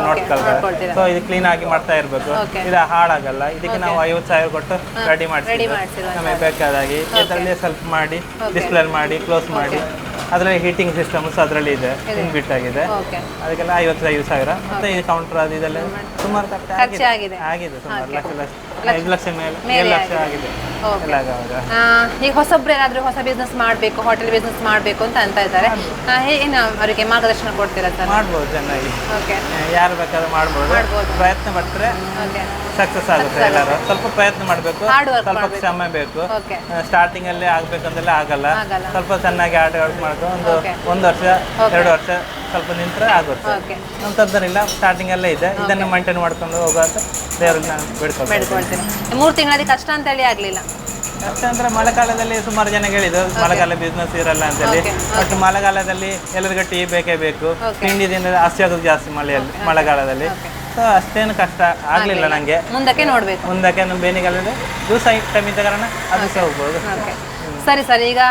ನೋಡ್ಕೊಳ್ತಾರೆ. ನೋಡ್ಕೊಳ್ತೀರಾ. ಸೊ ಇದು ಕ್ಲೀನ್ ಆಗಿ ಮಾಡ್ತಾ ಇರಬೇಕು. ಇದು ಹಾಳಾಗಲ್ಲ. ಇದಕ್ಕೆ ನಾವು ಐವತ್ತು ಸಾವಿರ ಕೊಟ್ಟು ರೆಡಿ ಮಾಡಿ. ನಮಗೆ ಬೇಕಾದಾಗಿ. ಇದರಲ್ಲಿ ಸ್ವಲ್ಪ ಮಾಡಿ ಡಿಸ್ಪ್ಲೇ ಮಾಡಿ ಕ್ಲೋಸ್ ಮಾಡಿ. ಅದರಲ್ಲಿ ಹೀಟಿಂಗ್ ಸಿಸ್ಟಮ್ಸ್ ಅದರಲ್ಲಿ ಇದೆ ಇನ್ಬಿಟ್ ಆಗಿದೆ. ಓಕೆ ಅದಕ್ಕೆಲ್ಲ ಐವತ್ತೈದು ಸಾವಿರ. ಮತ್ತೆ ಈ ಕೌಂಟರ್ ಅದು ಇದೆಲ್ಲ ಸುಮಾರು ಖರ್ಚು ಆಗಿದೆ. ಆಗಿದೆ ಸುಮಾರು ಲಕ್ಷ ಲಕ್ಷ ಐದು ಲಕ್ಷ ಮೇಲೆ ಏಳು ಲಕ್ಷ ಆಗಿದೆ. ಈಗ ಹೊಸೊಬ್ರು ಏನಾದರೂ ಹೊಸ ಬಿಸ್ನೆಸ್ ಮಾಡಬೇಕು ಹೋಟೆಲ್ ಬಿಸ್ನೆಸ್ ಮಾಡಬೇಕು ಅಂತ ಅಂತ ಇದ್ದಾರೆ. ಏನು ಅವರಿಗೆ ಮಾರ್ಗದರ್ಶನ ಕೊಡ್ತೀರಾ ಸರ್? ಮಾಡ್ಬೋದು ಚೆನ್ನಾಗಿ. ಓಕೆ ಯಾರು ಬೇಕಾದ್ರೂ ಮಾಡ್ಬೋದು. ಮಾಡ್ಬೋದು. ಪ್ರಯತ್ನ ಪಟ್ಟರೆ ಸಕ್ಸಸ್ ಆಗುತ್ತೆ ಎಲ್ಲರೂ. ಸ್ವಲ್ಪ ಪ್ರಯತ್ನ ಮಾಡಬೇಕು. ಸ್ವಲ್ಪ. ಶ್ರಮ ಬೇಕು. ಸ್ಟಾರ್ಟಿಂಗ್ ಅಲ್ಲಿ ಆಗ್ಬೇಕಂದ್ರೆ ಆಗಲ್ಲ. ಸ್ವಲ್ಪ ಚೆನ್ನಾಗಿ ಆಟ ಆಡ್ಕೊಂಡು ಮಾಡ್ಕೊಂಡು ಒಂದು. ಒಂದು ವರ್ಷ ಎರಡು ವರ್ಷ ಸ್ವಲ್ಪ ನಿಂತರೆ ಆಗುತ್ತೆ. ತೊಂದರೆ ಸ್ಟಾರ್ಟಿಂಗ್ ಅಲ್ಲೇ ಇದೆ. ಇದನ್ನು ಮೇಂಟೈನ್ ಮಾಡ್ಕೊಂಡು ಹೋಗುವಂತ ದೇವ್ರಿಗೆ ನಾನು ಬೇಡ್ಕೊಳ್ತೀನಿ. ಮೂರು ತಿಂಗಳಲ್ಲಿ ಕಷ್ಟ ಅಂತ ಹೇಳಿ ಆಗಲಿಲ್ಲ. ಕಷ್ಟ ಅಂದ್ರೆ ಮಳೆಗಾಲದಲ್ಲಿ ಸುಮಾರು ಜನ ಹೇಳಿದ್ರು ಮಳೆಗಾಲ ಬಿಸ್ನೆಸ್ ಇರಲ್ಲ ಅಂತೇಳಿ ಬಟ್ ಮಳೆಗಾಲದಲ್ಲಿ ಎಲ್ಲರಿಗೂ ಟೀ ಬೇಕೇ ಬೇಕು. ತಿಂಡಿ ದಿನ ಹಸಿ ಆಗೋದು ಜಾಸ್ತಿ ಮಳೆಯಲ್ಲಿ ಮಳೆಗಾಲದಲ್ಲಿ. ಸೊ ಅಷ್ಟೇನು ಕಷ್ಟ ಆಗಲಿಲ್ಲ ನನಗೆ ಮುಂದಕ್ಕೆ ನೋಡಬೇಕು. ಮುಂದಕ್ಕೆ ನಮ್ಮ ಬೇನಿಗಾಲದಲ್ಲಿ ಜ್ಯೂಸ್ ಐಟಮ್ ಇದ್ದ ಕಾರಣ ಅದಕ್ಕೆ ಹೋಗ್ಬೋದು. ಸರಿ ಸರಿ ಈಗ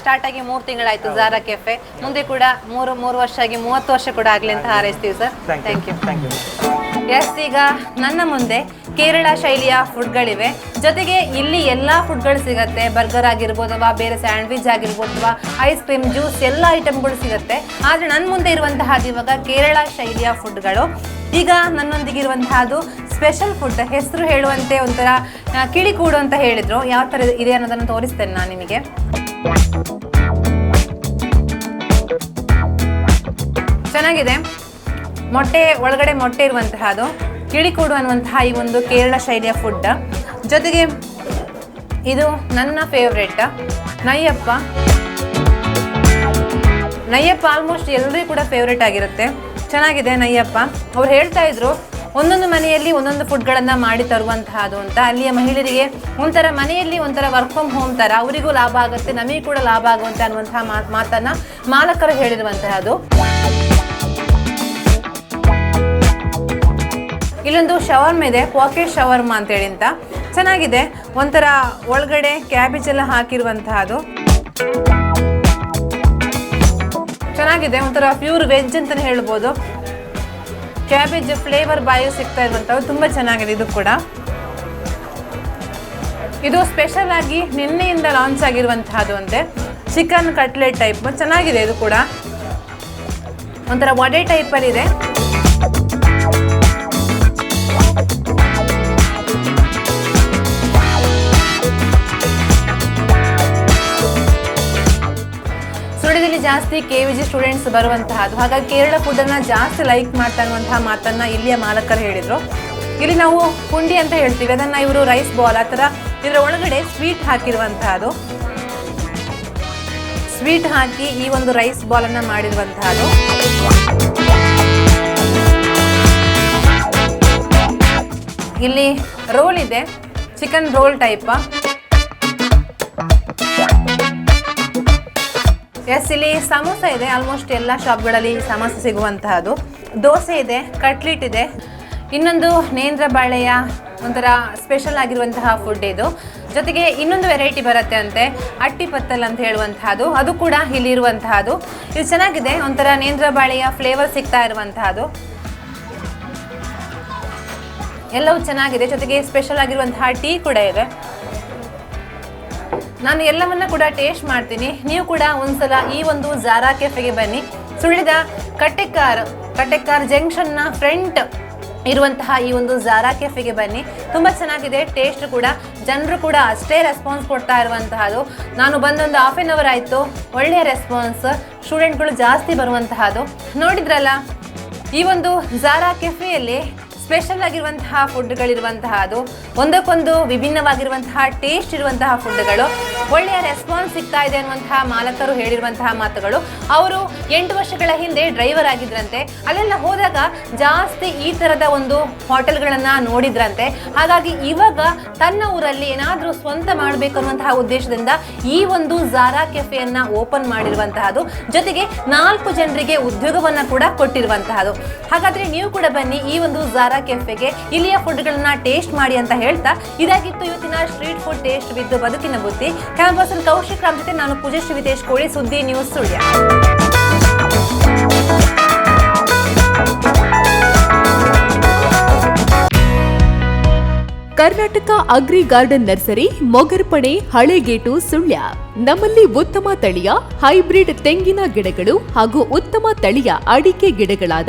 ಸ್ಟಾರ್ಟ್ ಆಗಿ ಮೂರು ತಿಂಗಳಾಯ್ತು ಜಾರಾ ಕೆಫೆ ಮುಂದೆ ಕೂಡ ಮೂರು ಮೂರು ವರ್ಷ ಆಗಿ ಮೂವತ್ತು ವರ್ಷ ಕೂಡ ಆಗ್ಲಿ ಅಂತ ಹಾರೈಸ್ತೀವಿ sir. Thank you thank you yes ಈಗ ನನ್ನ ಮುಂದೆ ಕೇರಳ ಶೈಲಿಯ ಫುಡ್ಗಳಿವೆ ಜೊತೆಗೆ ಇಲ್ಲಿ ಎಲ್ಲ ಫುಡ್ಗಳು ಸಿಗುತ್ತೆ. ಬರ್ಗರ್ ಆಗಿರ್ಬೋದು ಅಥವಾ ಬೇರೆ ಸ್ಯಾಂಡ್ವಿಚ್ ಆಗಿರ್ಬೋದು ಅಥವಾ ಐಸ್ ಕ್ರೀಮ್ ಜ್ಯೂಸ್ ಎಲ್ಲ ಐಟಮ್ಗಳು ಸಿಗುತ್ತೆ. ಆದರೆ ನನ್ನ ಮುಂದೆ ಇರುವಂತಹ ಇವಾಗ ಕೇರಳ ಶೈಲಿಯ ಫುಡ್ಗಳು ಈಗ ನನ್ನೊಂದಿಗೆ ಇರುವಂತಹದ್ದು ಸ್ಪೆಷಲ್ ಫುಡ್, ಹೆಸರು ಹೇಳುವಂತೆ ಒಂಥರ ಕಿಳಿ ಕೂಡು ಅಂತ ಹೇಳಿದ್ರು. ಯಾವ ಥರ ಇದೆ ಅನ್ನೋದನ್ನು ತೋರಿಸ್ತೇನೆ ನಾನು ನಿಮಗೆ. ಚೆನ್ನಾಗಿದೆ. ಮೊಟ್ಟೆ, ಒಳಗಡೆ ಮೊಟ್ಟೆ ಇರುವಂತಹ ಅದು. ಕಿಳಿ ಕೂಡು ಅನ್ನುವಂತಹ ಈ ಒಂದು ಕೇರಳ ಶೈಲಿಯ ಫುಡ್. ಜೊತೆಗೆ ಇದು ನನ್ನ ಫೇವ್ರೆಟ್ ನಯ್ಯಪ್ಪ. ನಯ್ಯಪ್ಪ ಆಲ್ಮೋಸ್ಟ್ ಎಲ್ಲರಿಗೂ ಕೂಡ ಫೇವ್ರೇಟ್ ಆಗಿರುತ್ತೆ. ಚೆನ್ನಾಗಿದೆ ನಯ್ಯಪ್ಪ. ಅವ್ರು ಹೇಳ್ತಾ ಇದ್ರು ಒಂದೊಂದು ಮನೆಯಲ್ಲಿ ಒಂದೊಂದು ಫುಡ್ಗಳನ್ನು ಮಾಡಿ ತರುವಂತಹದ್ದು ಅಂತ. ಅಲ್ಲಿಯ ಮಹಿಳೆಯರಿಗೆ ಒಂಥರ ಮನೆಯಲ್ಲಿ ಒಂಥರ ವರ್ಕ್ ಫ್ರಮ್ ಹೋಮ್ ಥರ ಅವರಿಗೂ ಲಾಭ ಆಗುತ್ತೆ, ನಮಗೆ ಕೂಡ ಲಾಭ ಆಗುವಂತೆ ಅನ್ನುವಂತಹ ಮಾತ್ ಮಾತನ್ನು ಮಾಲಕರು ಹೇಳಿರುವಂತಹದ್ದು ಇಲ್ಲೊಂದು ಶವರ್ಮ ಇದೆ ಪಾಕೆಟ್ ಶವರ್ಮ ಅಂತೇಳಿ ಅಂತ. ಚೆನ್ನಾಗಿದೆ, ಒಂಥರ ಒಳಗಡೆ ಕ್ಯಾಬೇಜ್ ಎಲ್ಲ ಹಾಕಿರುವಂತಹದ್ದು ಚೆನ್ನಾಗಿದೆ, ಒಂಥರ ಪ್ಯೂರ್ ವೆಜ್ ಅಂತಲೇ ಹೇಳ್ಬೋದು. ಕ್ಯಾಬೇಜ್ ಫ್ಲೇವರ್ ಬಾಯಿ ಸಿಗ್ತಾ ಇರುವಂಥವು ತುಂಬ ಚೆನ್ನಾಗಿದೆ ಇದು ಕೂಡ. ಇದು ಸ್ಪೆಷಲ್ ಆಗಿ ನಿನ್ನೆಯಿಂದ ಲಾಂಚ್ ಆಗಿರುವಂತಹದ್ದು ಅಂತೆ. ಚಿಕನ್ ಕಟ್ಲೆಟ್ ಟೈಪ್ ಚೆನ್ನಾಗಿದೆ ಇದು ಕೂಡ. ಒಂಥರ ವಡೆ ಟೈಪಲ್ಲಿ ಜಾಸ್ತಿ ಕೆ ವಿ ಜಿ ಸ್ಟೂಡೆಂಟ್ಸ್ ಬರುವಂತಹದ್ದು. ಹಾಗಾಗಿ ಕೇರಳ ಫುಡ್ಡನ್ನು ಜಾಸ್ತಿ ಲೈಕ್ ಮಾಡ್ತಾ ಇರುವಂತಹ ಮಾತನ್ನು ಇಲ್ಲಿಯ ಮಾಲಕರು ಹೇಳಿದರು. ಇಲ್ಲಿ ನಾವು ಪುಂಡಿ ಅಂತ ಹೇಳ್ತೀವಿ. ಅದನ್ನು ಇವರು ರೈಸ್ ಬಾಲ್ ಆ ಥರ ಇದರ ಒಳಗಡೆ ಸ್ವೀಟ್ ಹಾಕಿರುವಂತಹದ್ದು. ಸ್ವೀಟ್ ಹಾಕಿ ಈ ಒಂದು ರೈಸ್ ಬಾಲನ್ನು ಮಾಡಿರುವಂತಹದ್ದು. ಇಲ್ಲಿ ರೋಲ್ ಇದೆ. ಚಿಕನ್ ರೋಲ್ ಟೈಪ್ ಎಸ್ ಇಲ್ಲಿ ಸಮೋಸ ಇದೆ ಆಲ್ಮೋಸ್ಟ್ ಎಲ್ಲ ಶಾಪ್ಗಳಲ್ಲಿ ಸಮೋಸ ಸಿಗುವಂತಹದ್ದು. ದೋಸೆ ಇದೆ ಕಟ್ಲೆಟ್ ಇದೆ. ಇನ್ನೊಂದು ನೇಂದ್ರ ಬಾಳೆಯ ಒಂಥರ ಸ್ಪೆಷಲ್ ಆಗಿರುವಂತಹ ಫುಡ್ ಇದು. ಜೊತೆಗೆ ಇನ್ನೊಂದು ವೆರೈಟಿ ಬರುತ್ತೆ ಅಂತೆ, ಅಟ್ಟಿ ಪತ್ತಲ್ ಅಂತ ಹೇಳುವಂತಹದ್ದು. ಅದು ಕೂಡ ಇಲ್ಲಿ ಇರುವಂತಹದ್ದು. ಇದು ಚೆನ್ನಾಗಿದೆ, ಒಂಥರ ನೇಂದ್ರ ಬಾಳೆಯ ಫ್ಲೇವರ್ ಸಿಗ್ತಾ ಇರುವಂತಹದ್ದು. ಎಲ್ಲವೂ ಚೆನ್ನಾಗಿದೆ, ಜೊತೆಗೆ ಸ್ಪೆಷಲ್ ಆಗಿರುವಂತಹ ಟೀ ಕೂಡ ಇದೆ. ನಾನು ಎಲ್ಲವನ್ನ ಕೂಡ ಟೇಸ್ಟ್ ಮಾಡ್ತೀನಿ. ನೀವು ಕೂಡ ಒಂದ್ಸಲ ಈ ಒಂದು ಜಾರಾ ಕೆಫೆಗೆ ಬನ್ನಿ. ಸುಳ್ಳಿದ ಕಟ್ಟೆಕಾರ್ ಕಟ್ಟೆಕಾರ್ ಜಂಕ್ಷನ್ನ ಫ್ರಂಟ್ ಇರುವಂತಹ ಈ ಒಂದು ಜಾರಾ ಕೆಫೆಗೆ ಬನ್ನಿ. ತುಂಬ ಚೆನ್ನಾಗಿದೆ ಟೇಸ್ಟ್ ಕೂಡ. ಜನರು ಕೂಡ ಅಷ್ಟೇ ರೆಸ್ಪಾನ್ಸ್ ಕೊಡ್ತಾ ಇರುವಂತಹದ್ದು ನಾನು ಬಂದೊಂದು ಹಾಫ್ ಆನ್ ಅವರ್ ಆಯಿತು. ಒಳ್ಳೆಯ ರೆಸ್ಪಾನ್ಸ್ ಸ್ಟೂಡೆಂಟ್ಗಳು ಜಾಸ್ತಿ ಬರುವಂತಹದ್ದು ನೋಡಿದ್ರಲ್ಲ, ಈ ಒಂದು ಜಾರಾ ಕೆಫೆಯಲ್ಲಿ ಸ್ಪೆಷಲ್ ಆಗಿರುವಂತಹ ಫುಡ್ಗಳಿರುವಂತಹದ್ದು ಒಂದಕ್ಕೊಂದು ವಿಭಿನ್ನವಾಗಿರುವಂತಹ ಟೇಸ್ಟ್ ಇರುವಂತಹ ಫುಡ್ಗಳು. ಒಳ್ಳೆಯ ರೆಸ್ಪಾನ್ಸ್ ಸಿಗ್ತಾ ಇದೆ ಅನ್ನುವಂತಹ ಮಾಲಕರು ಹೇಳಿರುವಂತಹ ಮಾತುಗಳು. ಅವರು ಎಂಟು ವರ್ಷಗಳ ಹಿಂದೆ ಡ್ರೈವರ್ ಆಗಿದ್ರಂತೆ. ಅಲ್ಲೆಲ್ಲ ಹೋದಾಗ ಜಾಸ್ತಿ ಈ ಥರದ ಒಂದು ಹೋಟೆಲ್ಗಳನ್ನು ನೋಡಿದ್ರಂತೆ. ಹಾಗಾಗಿ ಇವಾಗ ತನ್ನ ಊರಲ್ಲಿ ಏನಾದರೂ ಸ್ವಂತ ಮಾಡಬೇಕು ಅನ್ನುವಂತಹ ಉದ್ದೇಶದಿಂದ ಈ ಒಂದು ಜಾರಾ ಕೆಫೆಯನ್ನು ಓಪನ್ ಮಾಡಿರುವಂತಹದ್ದು ಜೊತೆಗೆ ನಾಲ್ಕು ಜನರಿಗೆ ಉದ್ಯೋಗವನ್ನು ಕೂಡ ಕೊಟ್ಟಿರುವಂತಹದ್ದು ಹಾಗಾದ್ರೆ ನೀವು ಕೂಡ ಬನ್ನಿ ಈ ಒಂದು ಜಾರಾ ಕೆಫೆಗೆ ಇಲ್ಲಿಯ ಫುಡ್ಗಳನ್ನ ಟೇಸ್ಟ್ ಮಾಡಿ ಅಂತ ಹೇಳ್ತಾ ಇದಾಗಿತ್ತು ಇವತ್ತಿನ ಸ್ಟ್ರೀಟ್ ಫುಡ್ ಟೇಸ್ಟ್ ಬಿದ್ದು ಬದುಕಿನ ಬುದ್ಧಿ. ಕ್ಯಾಂಪಸ್ ಕೌಶಿಕ್ ರಾಮ್ ಜೊತೆ ನಾನು ಪೂಜಶ್ರೀ ಶ್ರೀವಿತೇಶ್ ಕೋಳಿ Suddi news Sullia. Karnataka agri garden nursery Mogarpane Halegate, Sullia. ನಮ್ಮಲ್ಲಿ ಉತ್ತಮ ತಳಿಯ, ಹೈಬ್ರಿಡ್ ತೆಂಗಿನ ಗಿಡಗಳು ಹಾಗೂ ಉತ್ತಮ ತಳಿಯ ಅಡಿಕೆ ಗಿಡಗಳಾದ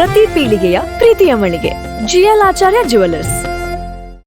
ಪ್ರತಿ ಪೀಳಿಗೆಯ ಪ್ರೀತಿಯ ಮಳಿಗೆ. ಜಿಎಲ್ ಆಚಾರ್ಯ ಜುವೆಲ್ಲರ್ಸ್